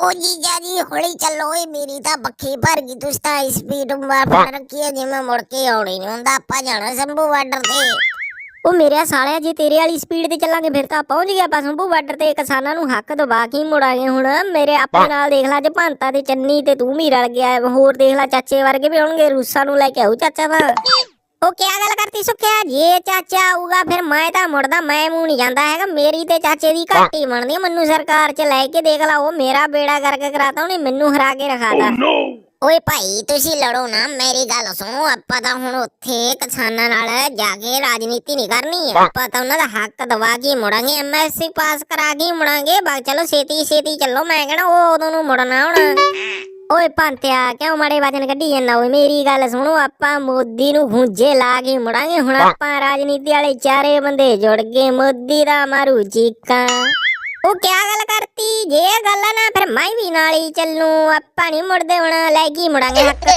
ਉਹ ਜੀਜਾ ਜੀ ਹੌਲੀ ਚੱਲੋ ਏ ਮੇਰੀ ਤਾਂ ਬੱਖੀ ਭਰ ਗਈ। ਤੁਸੀਂ ਤਾਂ ਸਪੀਡ ਮਾਰ ਰੱਖੀ ਹੈ ਜਿਵੇਂ ਮੁੜ ਕੇ ਆਉਣੀ ਨਹੀਂ ਹੁੰਦਾ। ਆਪਾਂ ਜਾਣਾ ਸੰਭੂ ਬਾਰਡਰ ਤੇ। ਉਹ ਮੇਰੇ ਸਾਲਿਆ ਜੇ ਤੇਰੇ ਵਾਲੀ ਸਪੀਡ ਤੇ ਚੱਲਾਂਗੇ ਫਿਰ ਤਾਂ ਪਹੁੰਚ ਗਿਆ ਆਪਾਂ ਸੰਭੂ ਬਾਰਡਰ ਤੇ। ਕਿਸਾਨਾਂ ਨੂੰ ਹੱਕ ਦਵਾ ਕੇ ਹੀ ਮੁੜਾਂਗੇ ਹੁਣ? ਮੇਰੇ ਆਪਣੇ ਨਾਲ ਦੇਖ ਲੈ ਜੇ ਭਾਂਤਾ ਤੇ ਚੰਨੀ ਤੇ ਤੂੰ ਵੀ ਰਲ ਗਿਆ। ਹੋਰ ਦੇਖ ਲੈ ਚਾਚੇ ਵਰਗੇ ਵੀ ਆਉਣਗੇ ਰੂਸਾਂ ਨੂੰ ਲੈ ਕੇ ਆਉ ਚਾਚਾ ਤਾਂ। ਉਹ ਕਿਆ ਗੱਲ ਕਰਤੀ ਸੁੱਖਿਆ? ਜੇ ਚਾਚਾ ਆਊਗਾ ਫਿਰ ਮੈਂ ਤਾਂ ਮੁੜਦਾ ਮੈਂ ਮੂੰਹ ਨਹੀਂ ਜਾਂਦਾ ਹੈਗਾ। ਮੇਰੀ ਤੇ ਚਾਚੇ ਦੀ ਘਾਟੀ ਬਣਦੀ ਮੈਨੂੰ ਸਰਕਾਰ 'ਚ ਲੈ ਕੇ ਦੇਖ ਲਾ ਉਹ ਮੇਰਾ ਬੇੜਾ ਕਰਕੇ ਕਰਾਤਾ ਉਹਨੇ ਮੈਨੂੰ ਹਰਾ ਕੇ ਰਖਾਤਾ। ਓਏ ਭਾਈ ਤੁਸੀਂ ਲੜੋ ਨਾ ਮੇਰੀ ਗੱਲ ਸੁਣੋ। ਆਪਾਂ ਤਾਂ ਹੁਣ ਉੱਥੇ ਕਿਸਾਨਾਂ ਨਾਲ ਜਾ ਕੇ ਰਾਜਨੀਤੀ ਨਹੀਂ ਕਰਨੀ। ਆਪਾਂ ਤਾਂ ਉਹਨਾਂ ਦਾ ਹੱਕ ਦਵਾ ਕੇ ਹੀ ਮੁੜਾਂਗੇ ਐਮਐਸਸੀ ਪਾਸ ਕਰਾ ਕੇ ਹੀ ਮੁੜਾਂਗੇ। ਬਾਕੀ ਚਲੋ ਛੇਤੀ ਛੇਤੀ ਚੱਲੋ ਮੈਂ ਕਹਿਣਾ ਉਹ ਉਦੋਂ ਨੂੰ ਮੁੜਨਾ ਹੁਣ। ਓਏ ਭਾਂਤਿਆ, ਕਿਉਂ ਮਾੜੇ ਵਜਨ ਕੱਢੀ ਜਾਂਦਾ ਓਏ? ਮੇਰੀ ਗੱਲ ਸੁਣੋ, ਆਪਾਂ ਮੋਦੀ ਨੂੰ ਖੁੰਝੇ ਲਾ ਕੇ ਮੁੜਾਂਗੇ, ਹੁਣ ਆਪਾਂ ਰਾਜਨੀਤੀ ਵਾਲੇ ਚਾਰੇ ਬੰਦੇ ਜੁੜ ਗਏ, ਮੋਦੀ ਦਾ ਮਾਰੂ ਚੀਕਾਂ। ਉਹ ਕਿਆ ਗੱਲ ਕਰਤੀ? ਜੇ ਇਹ ਗੱਲ ਨਾ, ਫਿਰ ਮੈਂ ਵੀ ਨਾਲ ਹੀ ਚੱਲੂ, ਆਪਾਂ ਨਹੀਂ ਮੁੜਦੇ ਹੁਣ, ਲੈ ਕੇ ਮੁੜਾਂਗੇ ਹੱਕ?